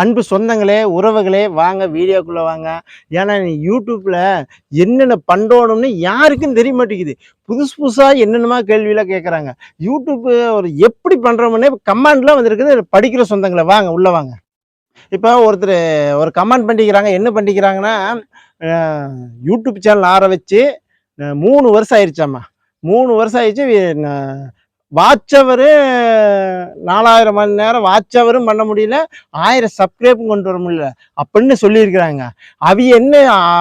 அன்பு சொந்தங்களே உறவுகளே வாங்க வீடியோக்குள்ளே வாங்க. ஏன்னா யூடியூப்பில் என்னென்ன பண்ணணும்னு யாருக்கும் தெரிய மாட்டேங்குது. புதுசு புதுசாக என்னென்னமா கேள்வியெல்லாம் கேட்குறாங்க யூடியூப்பு ஒரு எப்படி பண்ணுறோம்னே கமாண்ட்லாம் வந்துருக்குது. படிக்கிற சொந்தங்களே வாங்க உள்ளே வாங்க. இப்போ ஒருத்தர் ஒரு கமெண்ட் பண்ணிக்கிறாங்க. என்ன பண்ணிக்கிறாங்கன்னா யூடியூப் சேனல் ஆற வச்சு மூணு வருஷம் ஆயிடுச்சாம்மா மூணு வருஷம் ஆயிடுச்சு வாட்சவரு நாலாயிரம் மணி நேரம் வாட்சவரும் பண்ண முடியல ஆயிரம் சப்ஸ்கிரைபும் கொண்டு வர முடியல. அப்படின்னு சொல்லியிருக்கிறாங்க. அவிய என்ன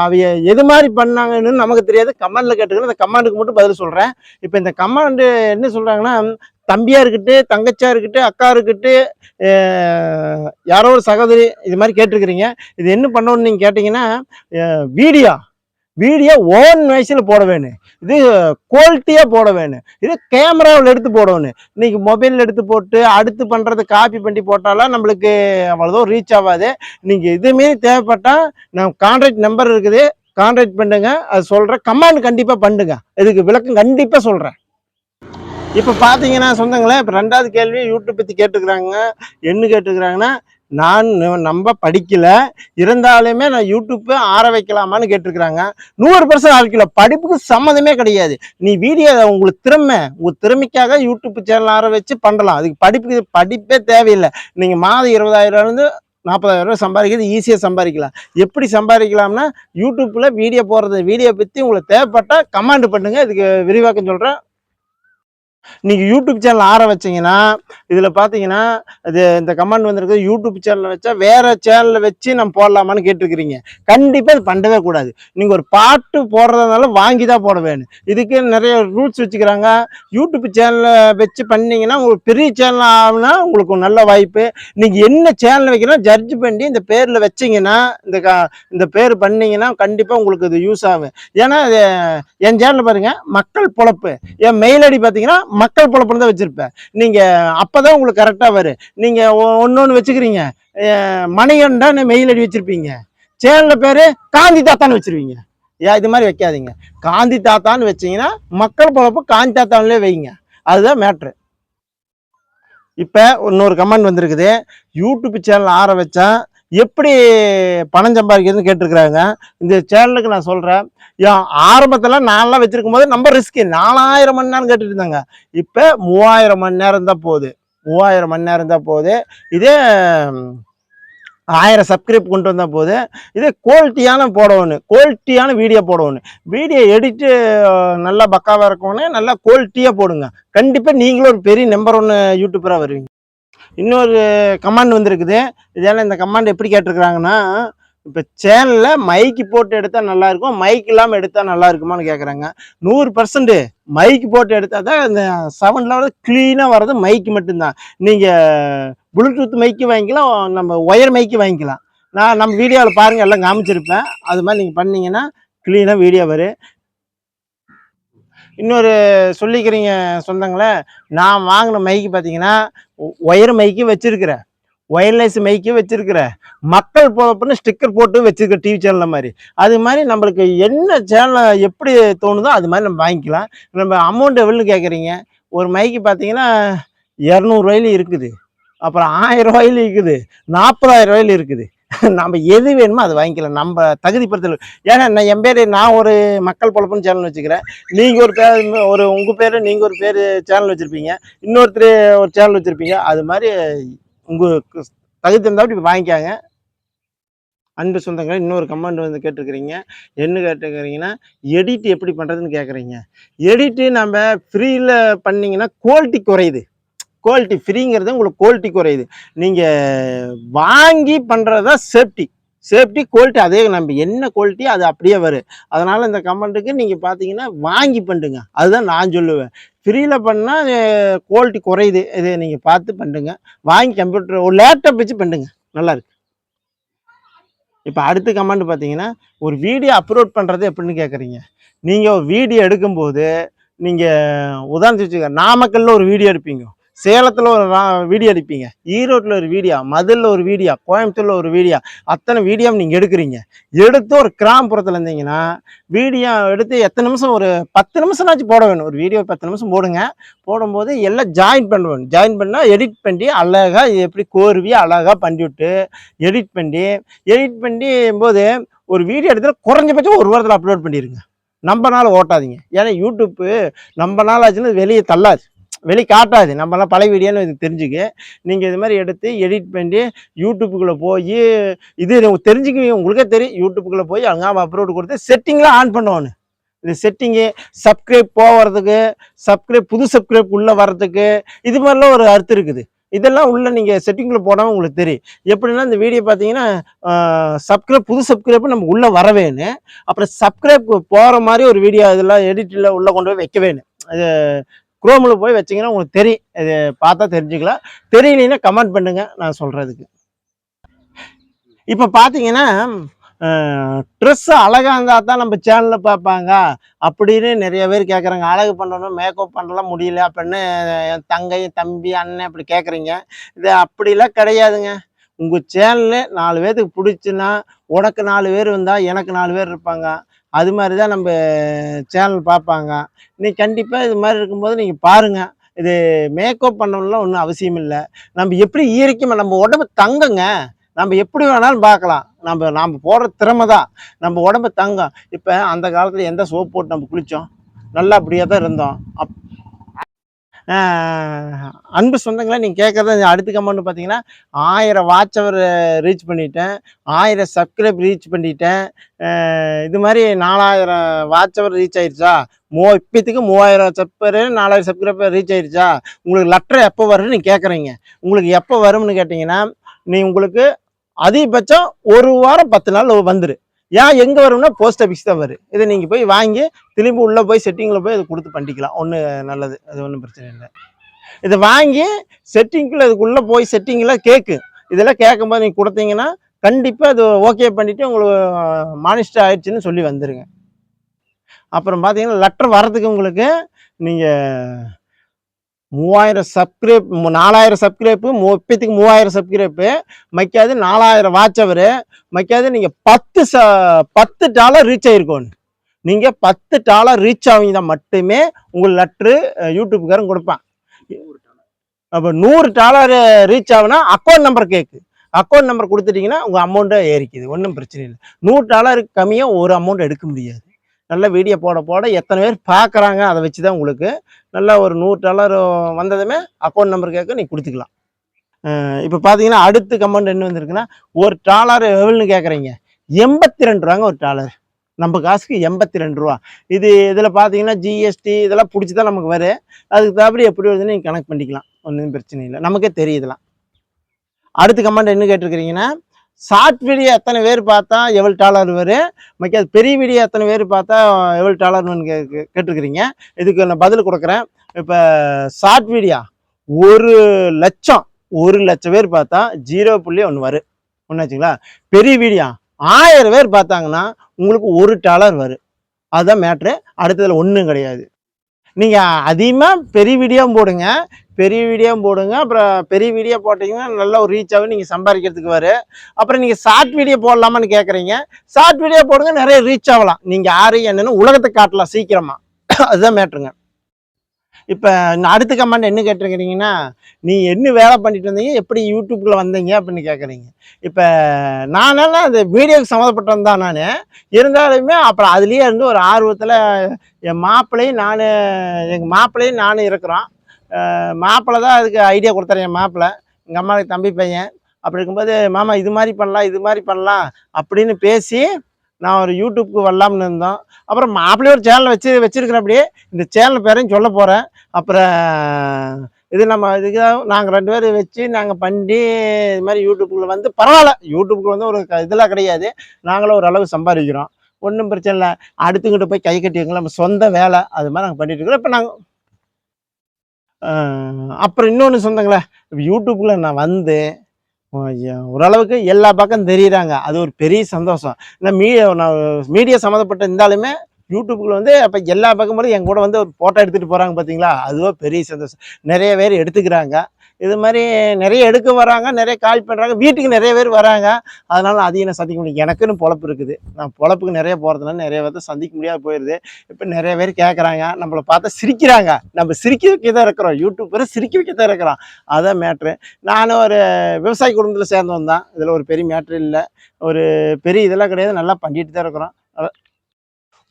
அவிய எது மாதிரி பண்ணாங்கன்னு நமக்கு தெரியாது. கமெண்டில் கேட்டுக்கிறேன் இந்த கமெண்டுக்கு மட்டும் பதில் சொல்கிறேன் இப்போ இந்த கமெண்டு என்ன சொல்கிறாங்கன்னா தம்பியா இருக்கட்டு தங்கச்சியா இருக்கட்டு அக்கா இருக்கட்டு யாரோ ஒரு சகோதரி இது மாதிரி கேட்டிருக்கிறீங்க. இது என்ன பண்ணணும்னு நீங்கள் கேட்டிங்கன்னா வீடியோ வீடியோ ஓன் வயசில் போட வேணும் இது குவாலிட்டியாக போட வேணும் இது கேமராவில் எடுத்து போடணும் இன்றைக்கி மொபைலில் எடுத்து போட்டு அடுத்து பண்ணுறது காப்பி பண்ணி போட்டாலாம் நம்மளுக்கு அவ்வளோதோ ரீச் ஆகாது. நீங்கள் இதுமாரி தேவைப்பட்டால் நான் கான்ட்ராக்ட் நம்பர் இருக்குது. கான்டாக்ட் பண்ணுங்க. அது சொல்கிறேன் கமாண்ட் கண்டிப்பாக பண்ணுங்க. இதுக்கு விளக்கம் கண்டிப்பாக சொல்கிறேன் இப்போ பார்த்தீங்கன்னா சொந்தங்களேன் இப்போ ரெண்டாவது கேள்வி யூடியூப் பற்றி கேட்டுக்கிறாங்க. என்ன கேட்டுக்கிறாங்கன்னா நான் நம்ம படிக்கல. இருந்தாலுமே நான் யூடியூப்பை ஆற வைக்கலாமான்னு கேட்டிருக்கிறாங்க. நூறு பர்சன்ட் ஆரம்பிக்கல படிப்புக்கு சம்மந்தமே கிடையாது. நீ வீடியோ உங்களுக்கு திறமை உங்கள் திறமைக்காக யூடியூப் சேனல் ஆற வச்சு பண்ணலாம். அதுக்கு படிப்புக்கு படிப்பே தேவையில்லை. நீங்கள் மாதம் இருபதாயிரம் இருந்து நாற்பதாயிரம் ரூபாய் சம்பாதிக்கிறது ஈஸியாக சம்பாதிக்கலாம். எப்படி சம்பாதிக்கலாம்னா யூடியூப்பில் வீடியோ போடுறது வீடியோ பற்றி உங்களுக்கு தேவைப்பட்டால் கமாண்ட் பண்ணுங்கள் இதுக்கு விரிவாக்கம் சொல்கிறேன் நீங்கள் யூடியூப் சேனல் ஆற வச்சீங்கன்னா இதில் பார்த்தீங்கன்னா இது இந்த கமெண்ட் வந்திருக்கு யூடியூப் சேனலில் வச்சா வேறு சேனலில் வச்சு நம்ம போடலாமான்னு கேட்டிருக்கிறீங்க. கண்டிப்பாக இது பண்ணவே கூடாது. நீங்கள் ஒரு பாட்டு போடுறதுனால வாங்கி தான் போட வேணும். இதுக்கு நிறைய ரூல்ஸ் வச்சுக்கிறாங்க. யூடியூப் சேனலில் வச்சு பண்ணிங்கன்னா உங்களுக்கு பெரிய சேனல் ஆகுனா உங்களுக்கு நல்ல வாய்ப்பு. நீங்கள் என்ன சேனல் வைக்கிறோம் ஜட்ஜ் பண்ணி இந்த பேரில் வச்சீங்கன்னா இந்த க- இந்த பேர் பண்ணீங்கன்னா கண்டிப்பாக உங்களுக்கு இது யூஸ் ஆகும். ஏன்னா என் சேனல் பாருங்கள் மக்கள் பொழப்பு. என் மெயில் ஐடி பார்த்தீங்கன்னா மக்கள் பொழப்புன்னு தான் வச்சுருப்பேன் நீங்கள் அப்போ தான் உங்களுக்கு கரெக்டாக வரும் நீங்கள் ஒன்று ஒன்று வச்சுக்கிறீங்க. மணிகண்டான்னு மெயில் அடி வச்சுருப்பீங்க. சேனலில் பேர் காந்தி தாத்தான்னு வச்சுருவீங்க. ஏன் இது மாதிரி வைக்காதீங்க. காந்தி தாத்தான்னு வச்சிங்கன்னா மக்கள் பொழப்பு காந்தி தாத்தான்லேயே வைங்க. அதுதான் மேட்ரு இப்போ இன்னொரு கமெண்ட் வந்திருக்குது. யூடியூப் சேனல் ஆர வச்சா எப்படி பணம் சம்பாதிக்கிறதுன்னு கேட்டிருக்கிறாங்க. இந்த சேனலுக்கு நான் சொல்கிறேன் ஏன் ஆரம்பத்தில் நான்லாம் வச்சுருக்கும் போது நம்ம ரிஸ்க்கு நாலாயிரம் மணி நேரம் கேட்டுட்டு இருந்தாங்க. இப்போ மூவாயிரம் மணி நேரம் தான் போகுது. மூவாயிரம் மணி நேரம் தான் போகுது. இதே ஆயிரம் சப்ஸ்கிரைப் கொண்டு வந்தால் போது இதே குவாலிட்டியான போடணும் குவாலிட்டியான வீடியோ போடணும் வீடியோ எடிட்டு நல்லா பக்காவாக இருக்கணும் நல்லா குவாலிட்டியாக போடுங்க. கண்டிப்பாக நீங்களும் ஒரு பெரிய நம்பர் ஒன்று யூடியூபராக வருவீங்க. இன்னொரு கமாண்ட் வந்திருக்குது. இதெல்லாம் இந்த கமாண்ட் எப்படி கேட்டிருக்கிறாங்கன்னா இப்போ சேனலில் மைக்கு போட்டு எடுத்தால் நல்லாயிருக்கும் மைக் இல்லாமல் எடுத்தால் நல்லா இருக்குமான்னு கேட்குறாங்க நூறு பர்சன்ட் மைக்கு போட்டு எடுத்தால் தான் இந்த சவுண்டில் வந்து க்ளீனாக வர்றது மைக்கு மட்டும்தான். நீங்கள் ப்ளூடூத் மைக்கு வாங்கிக்கலாம் நம்ம ஒயர் மைக்கு வாங்கிக்கலாம். நான் நம்ம வீடியோவில் பாருங்கள் எல்லாம் காமிச்சிருப்பேன். அது மாதிரி நீங்கள் பண்ணிங்கன்னா க்ளீனாக வீடியோ வரும். இன்னொரு சொல்லிக்கிறீங்க சொந்தங்களே நான் வாங்கின மைக்கு பார்த்தீங்கன்னா ஒயர் மைக்கு வச்சிருக்கிறேன் ஒயர்லெஸ் மைக்கு வச்சிருக்கிறேன் மக்கள் பொழப்புன்னு ஸ்டிக்கர் போட்டு வச்சுருக்கேன் டிவி சேனல் மாதிரி. அது மாதிரி நம்மளுக்கு என்ன சேனல் எப்படி தோணுதோ அது மாதிரி நம்ம வாங்கிக்கலாம். நம்ம அமௌண்ட் எவ்வளோ கேட்குறீங்க ஒரு மைக்கு பார்த்தீங்கன்னா இரநூறுவாயிலும் இருக்குது. அப்புறம் ஆயிரம் ரூபாயிலும் இருக்குது. நாற்பதாயிரம் ரூபாயிலும் இருக்குது. நம்ம எது வேணுமோ அது வாங்கிக்கலாம். நம்ம தகுதிப்படுத்தல் ஏன்னா நான் என் பேர் நான் ஒரு மக்கள் பொழப்புன்னு சேனல் வச்சுக்கிறேன். நீங்கள் ஒரு பேர் ஒரு உங்கள் பேர் நீங்கள் ஒரு பேர் சேனல் வச்சுருப்பீங்க. இன்னொருத்தர் ஒரு சேனல் வச்சுருப்பீங்க. அது மாதிரி உங்களுக்கு தகுதி இருந்தால் இப்படி வாங்கிக்காங்க. அன்பு சொந்தங்கள் இன்னொரு கமெண்ட் வந்து கேட்டிருக்கிறீங்க. என்ன கேட்டுக்கிறீங்கன்னா எடிட் எப்படி பண்ணுறதுன்னு கேட்குறீங்க. எடிட்டு நம்ம ஃப்ரீயில் பண்ணிங்கன்னா குவாலிட்டி குறையுது. குவாலிட்டி ஃப்ரீங்கிறது உங்களுக்கு குவாலிட்டி குறையுது. நீங்கள் வாங்கி பண்ணுறது தான் சேஃப்டி சேஃப்டி குவாலிட்டி அதே நம்ம என்ன குவாலிட்டி அது அப்படியே வரும். அதனால் இந்த கமெண்ட்டுக்கு நீங்கள் பார்த்தீங்கன்னா வாங்கி பண்ணுங்க அதுதான் நான் சொல்லுவேன். ஃப்ரீயில் பண்ணால் குவாலிட்டி குறையுது. இதை நீங்கள் பார்த்து பண்ணுங்க வாங்கி கம்ப்யூட்டர் ஒரு லேப்டாப் வச்சு பண்ணுங்க நல்லாயிருக்கு இப்போ அடுத்த கமெண்ட் பார்த்தீங்கன்னா ஒரு வீடியோ அப்லோட் பண்ணுறது எப்படின்னு கேட்குறீங்க நீங்கள் ஒரு வீடியோ எடுக்கும்போது நீங்கள் உதாரணத்துக்கு வச்சுக்க நாமக்கல்ல ஒரு வீடியோ எடுப்பீங்க. சேலத்தில் ஒரு வீடியோ எடுப்பீங்க ஈரோட்டில் ஒரு வீடியோ மதுரில் ஒரு வீடியோ கோயம்புத்தூரில் ஒரு வீடியோ அத்தனை வீடியோ நீங்கள் எடுக்கிறீங்க. எடுத்து ஒரு கிராமப்புறத்தில் இருந்தீங்கன்னா வீடியோ எடுத்து எத்தனை நிமிஷம் ஒரு பத்து நிமிஷம்னாச்சும் போட வேணும். ஒரு வீடியோ பத்து நிமிஷம் போடுங்க. போடும்போது எல்லாம் ஜாயின் பண்ணுவேன் ஜாயின் பண்ணால் எடிட் பண்ணி அழகாக எப்படி கோர்வி அழகாக பண்ணிவிட்டு எடிட் பண்ணி எடிட் பண்ணி போது ஒரு வீடியோ எடுத்தால் குறைஞ்சபட்சம் ஒரு வாரத்தில் அப்லோட் பண்ணிடுங்க நம்ம நாள் ஓட்டாதீங்க. ஏன்னா யூடியூப்பு நம்ம நாள் ஆச்சுன்னா வெளியே தள்ளாது. வெளி காட்டாது நம்மலாம் பழைய வீடியோன்னு இது தெரிஞ்சுக்க. நீங்கள் இது மாதிரி எடுத்து எடிட் பண்ணி யூடியூப்புக்குள்ளே போய் இது உங்களுக்கு தெரிஞ்சுக்குவீங்க. உங்களுக்கே தெரியும். யூடியூப்புக்குள்ளே போய் அங்கே அப்லோடு கொடுத்து செட்டிங்லாம் ஆன் பண்ணுவானு. இந்த செட்டிங்கு சப்ஸ்கிரைப் போகிறதுக்கு சப்ஸ்கிரைப் புது சப்ஸ்கிரைப் உள்ளே வர்றதுக்கு இது மாதிரிலாம் ஒரு அர்த்தம் இருக்குது. இதெல்லாம் உள்ளே நீங்கள் செட்டிங்கில் போடாமல் உங்களுக்கு தெரியும். எப்படின்னா இந்த வீடியோ பார்த்தீங்கன்னா சப்ஸ்கிரைப் புது சப்ஸ்கிரைப் நம்ம உள்ளே வர வேணும் அப்புறம் சப்ஸ்கிரைப் போகிற மாதிரி ஒரு வீடியோ இதெல்லாம் எடிட்டில் உள்ளே கொண்டு போய் வைக்க வேணும் அது குரோமில் போய் வச்சிங்கன்னா உங்களுக்கு தெரியும் இது பார்த்தா தெரிஞ்சுக்கலாம். தெரியலன்னா கமெண்ட் பண்ணுங்கள் நான் சொல்கிறதுக்கு இப்போ பார்த்தீங்கன்னா ட்ரெஸ் அழகாக இருந்தால் தான் நம்ம சேனலில் பார்ப்பாங்க. அப்படின்னு நிறைய பேர் கேட்குறாங்க அழகு பண்ணணும் மேக்கப் பண்ணலாம் முடியல அப்படின்னு என் தங்கை தம்பி அண்ணன் அப்படி கேட்குறீங்க இது அப்படிலாம் கிடையாதுங்க. உங்கள் சேனலு நாலு பேர்த்துக்கு பிடிச்சுன்னா உனக்கு நாலு பேர் வந்தால் எனக்கு நாலு பேர் இருப்பாங்க. அது மாதிரி தான் நம்ம சேனல் பார்ப்பாங்க. நீ கண்டிப்பாக இது மாதிரி இருக்கும்போது நீங்கள் பாருங்கள் இது மேக்கப் பண்ணணும்லாம் ஒன்றும் அவசியம் இல்லை. நம்ம எப்படி இயற்கையாக நம்ம உடம்பு தங்குங்க. நம்ம எப்படி வேணாலும் பார்க்கலாம். நம்ம நாம் போடுற திறமை தான். நம்ம உடம்பு தங்கம். இப்போ அந்த காலத்தில் எந்த சோப் போட்டு நம்ம குளித்தோம் நல்லா அப்படியே தான் இருந்தோம். அப் அன்பு சொந்தங்களை நீங்கள் கேட்குறது அடுத்த கமெண்ட் பார்த்தீங்கன்னா ஆயிரம் வாட்ச் ரீச் பண்ணிட்டேன். ஆயிரம் சப்ஸ்கிரைப் ரீச் பண்ணிட்டேன். இது மாதிரி நாலாயிரம் வாட்ச் அவர் ரீச் ஆயிடுச்சா மூ இப்போத்துக்கு மூவாயிரம் சப்பர் நாலாயிரம் சப்ஸ்கிரைபர் ரீச் ஆயிடுச்சா உங்களுக்கு லெட்டர் எப்போ வரும்னு நீங்கள் கேட்குறீங்க. உங்களுக்கு எப்போ வரும்னு கேட்டிங்கன்னா நீ உங்களுக்கு அதிகபட்சம் ஒரு வாரம் பத்து நாள் வந்துடு ஏன் எங்கே வரும்னா போஸ்ட் ஆஃபீஸ் தான் வரும் இதை நீங்கள் போய் வாங்கி திரும்பி உள்ளே போய் செட்டிங்கில் போய் அதை கொடுத்து பண்ணிக்கலாம். ஒன்று நல்லது. அது ஒன்றும் பிரச்சனை இல்லை. இதை வாங்கி செட்டிங்கில் இதுக்குள்ளே போய் செட்டிங்கில் கேட்கு இதெல்லாம் கேட்கும்போது நீங்கள் கொடுத்தீங்கன்னா கண்டிப்பாக அது ஓகே பண்ணிவிட்டு உங்களுக்கு மானிஸ்டர் ஆயிடுச்சுன்னு சொல்லி வந்துடுங்க அப்புறம் பார்த்தீங்கன்னா லெட்டர் வர்றதுக்கு உங்களுக்கு நீங்கள் மூவாயிரம் சப்ஸ்கிரைப் நாலாயிரம் சப்ஸ்கிரைப்பு முப்பத்துக்கு மூவாயிரம் சப்ஸ்கிரைப்பு மைக்காது நாலாயிரம் வாட்ச் அவரு. மைக்காது நீங்கள் பத்து ச பத்து டாலர் ரீச் ஆகிருக்கோன்னு நீங்கள் பத்து டாலர் ரீச் ஆவீங்க மட்டுமே உங்கள் லெட்ரு யூடியூப்காரன் கொடுப்பான். அப்போ நூறு டாலர் ரீச் ஆகுனா அக்கௌண்ட் நம்பர் கேட்கு அக்கௌண்ட் நம்பர் கொடுத்துட்டிங்கன்னா உங்கள் அமௌண்ட்டை ஏறிக்குது. ஒன்றும் பிரச்சனை இல்லை. நூறு டாலருக்கு கம்மியாக ஒரு அமௌண்ட் எடுக்க முடியாது. நல்ல வீடியோ போட போட எத்தனை பேர் பார்க்குறாங்க அதை வச்சு தான் உங்களுக்கு நல்லா ஒரு நூறு டாலர் வந்ததுமே அக்கௌண்ட் நம்பர் கேட்க நீ கொடுத்துக்கலாம். இப்போ பார்த்தீங்கன்னா அடுத்து கமெண்ட் என்ன வந்திருக்குன்னா ஒரு டாலர் எவ்வளோன்னு கேட்குறீங்க எண்பத்தி ரெண்டு ரூபாங்க ஒரு டாலர் நம்ம காசுக்கு எண்பத்தி ரெண்டு ரூபா. இது இதில் பார்த்தீங்கன்னா ஜிஎஸ்டி இதெல்லாம் பிடிச்சி தான் நமக்கு வரும் அதுக்கு தகுப்படி எப்படி வருதுன்னு நீங்கள் கனெக்ட் பண்ணிக்கலாம். ஒன்றும் பிரச்சனை இல்லை. நமக்கே தெரியுதுலாம். அடுத்த கமெண்ட் என்ன கேட்டிருக்கிறீங்கன்னா ஷார்ட் வீடியோ எத்தனை பேர் பார்த்தா எவ்வளோ டாலர் வரும் மக்கி பெரிய வீடியோ எத்தனை பேர் பார்த்தா எவ்வளோ டாலர்னு கே- கேட்டிருக்கிறீங்க. இதுக்கு நான் பதில் கொடுக்குறேன். இப்போ ஷார்ட் வீடியோ ஒரு லட்சம் ஒரு லட்சம் பேர் பார்த்தா ஜீரோ புள்ளி ஒன்று வரும் ஒன்றாச்சுங்களா பெரிய வீடியோ ஆயிரம் பேர் பார்த்தாங்கன்னா உங்களுக்கு ஒரு டாலர் வரும் அதுதான் மேட்ரு அடுத்ததில் ஒன்றும் கிடையாது. நீங்கள் அதிகமாக பெரிய வீடியோவும் போடுங்க. பெரிய வீடியோவும் போடுங்க. அப்புறம் பெரிய வீடியோ போட்டிங்கன்னா நல்ல ஒரு ரீச் ஆகும் நீங்கள் சம்பாதிக்கிறதுக்கு வரும் அப்புறம் நீங்கள் ஷார்ட் வீடியோ போடலாமான்னு கேட்குறீங்க ஷார்ட் வீடியோ போடுங்க நிறைய ரீச் ஆகலாம். நீங்கள் யாரு என்னென்னு உலகத்தை காட்டலாம் சீக்கிரமாக அதுதான் மேட்ருங்க இப்போ அடுத்த கமெண்ட் என்ன கேட்டிருக்கிறீங்கன்னா நீ என்ன வேலை பண்ணிட்டு இருந்தீங்க எப்படி யூடியூப்பில் வந்தீங்க அப்படின்னு கேட்குறீங்க. இப்போ நானெல்லாம் அந்த வீடியோக்கு சம்மந்தப்பட்டவன் தான் நான். இருந்தாலுமே அப்புறம் அதுலேயே இருந்து ஒரு ஆர்வத்தில் என் மாப்பிள்ளையும் நான் எங்கள் மாப்பிள்ளையும் நானும் இருக்கிறோம். மாப்பிள்ளை தான் அதுக்கு ஐடியா கொடுத்தாரு என் மாப்பிள்ளை. எங்கள் அம்மாவுக்கு தம்பி பையன். அப்படி இருக்கும்போது மாமா இது மாதிரி பண்ணலாம் இது மாதிரி பண்ணலாம் அப்படின்னு பேசி நான் ஒரு யூடியூப்க்கு வரலாம்னு இருந்தோம். அப்புறம் மாப்பிள்ளையே ஒரு சேனல் வச்சு வச்சிருக்கிறேன் அப்படியே இந்த சேனல் பேரையும் சொல்ல போகிறேன் அப்புறம் இது நம்ம இதுக்கு நாங்கள் ரெண்டு பேரும் வச்சு நாங்கள் பண்ணி இது மாதிரி யூடியூப்புக்குள்ள வந்து பரவாயில்ல. யூடியூப்புக்கு வந்து ஒரு க- இதெல்லாம் கிடையாது. நாங்களும் ஓரளவு சம்பாதிக்கிறோம். ஒன்றும் பிரச்சனை இல்லை. அடுத்துக்கிட்ட போய் கை கட்டிக்கலாம் நம்ம சொந்த வேலை அது மாதிரி நாங்கள் பண்ணிட்டு இருக்கிறோம். இப்போ நாங்கள் அப்புறம் இன்னொன்று சொந்தங்களேன் இப்போ யூடியூப்பில் நான் வந்து ஓரளவுக்கு எல்லா பக்கம் தெரியுறாங்க அது ஒரு பெரிய சந்தோஷம். இந்த மீடியா நான் மீடியா சம்மந்தப்பட்ட இருந்தாலுமே யூடியூப்புக்குள்ள வந்து அப்போ எல்லா பக்கமும் என் கூட வந்து ஒரு ஃபோட்டோ எடுத்துகிட்டு போகிறாங்க பார்த்தீங்களா அதுவோ பெரிய சந்தோஷம். நிறைய பேர் எடுத்துக்கிறாங்க. இது மாதிரி நிறைய எடுக்க வராங்க நிறைய கால் பண்ணுறாங்க வீட்டுக்கு நிறைய பேர் வராங்க. அதனால் அதையும் நான் சந்திக்க முடியும் எனக்குன்னு பொழப்பு இருக்குது. நான் பொழப்புக்கு நிறைய போகிறதுனால நிறைய பேர்த்த சந்திக்க முடியாது போயிடுது இப்போ நிறைய பேர் கேட்குறாங்க நம்மளை பார்த்தா சிரிக்கிறாங்க. நம்ம சிரிக்க வைக்க தான் இருக்கிறோம் யூடியூப்பரை சிரிக்க வைக்க தான் இருக்கிறோம். அதான் மேட்ரு நானும் ஒரு விவசாய குடும்பத்தில் சேர்ந்தவன் தான் இதில் ஒரு பெரிய மேட்ரு இல்லை. ஒரு பெரிய இதெல்லாம் கிடையாது. நல்லா பண்ணிட்டு தான் இருக்கிறோம்.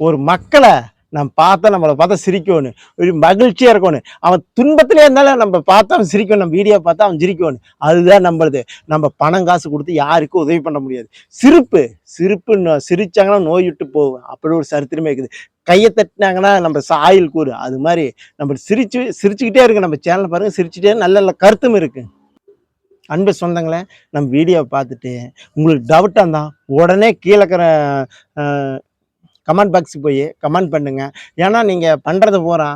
ஒரு மக்களை நம்ம பார்த்தா நம்மளை பார்த்தா சிரிக்கணும் ஒரு மகிழ்ச்சியாக இருக்கணும் அவன் துன்பத்திலே இருந்தாலும் நம்ம பார்த்தா அவன் சிரிக்கணும் நம்ம வீடியோ பார்த்தா அவன் சிரிக்கணும் அதுதான் நம்மளுது நம்ம பணம் காசு கொடுத்து யாருக்கும் உதவி பண்ண முடியாது. சிரிப்பு சிரிப்பு சிரிச்சாங்கன்னா நோய் விட்டு போகும். அப்படி ஒரு சரித்திரமே இருக்குது. கையை தட்டினாங்கன்னா நம்ம சாயில் கூறு. அது மாதிரி நம்ம சிரிச்சு சிரிச்சுக்கிட்டே இருக்கு நம்ம சேனல் பாருங்கள் சிரிச்சுட்டே நல்ல நல்ல கருத்தும் இருக்குது அன்பு சொந்தங்களே நம்ம வீடியோவை பார்த்துட்டு உங்களுக்கு டவுட்டாக இருந்தால் உடனே கீழே இருக்கிற கமெண்ட் பாக்ஸுக்கு போய் கமெண்ட் பண்ணுங்க. ஏன்னா நீங்கள் பண்ணுறது பூரா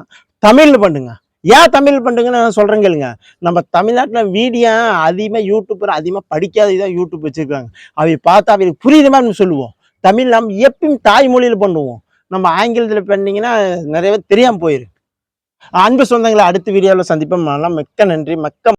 தமிழில் பண்ணுங்க. ஏன் தமிழ் பண்ணுங்கன்னு நான் சொல்கிறேன் கேளுங்க. நம்ம தமிழ்நாட்டில் வீடியோ அதிகமாக யூடியூப்பர் அதிகமாக படிக்காத இதாக யூடியூப் வச்சுருக்காங்க. அவை பார்த்தா அவங்களுக்கு புரியுற மாதிரி சொல்லுவோம். தமிழ் நம்ம எப்பயும் தாய்மொழியில் பண்ணுவோம். நம்ம ஆங்கிலத்தில் பண்ணீங்கன்னா நிறையவே தெரியாமல் போயிரு அன்பு சொந்தங்களை அடுத்த வீடியோவில் சந்திப்போம். மிக்க நன்றி. மக்க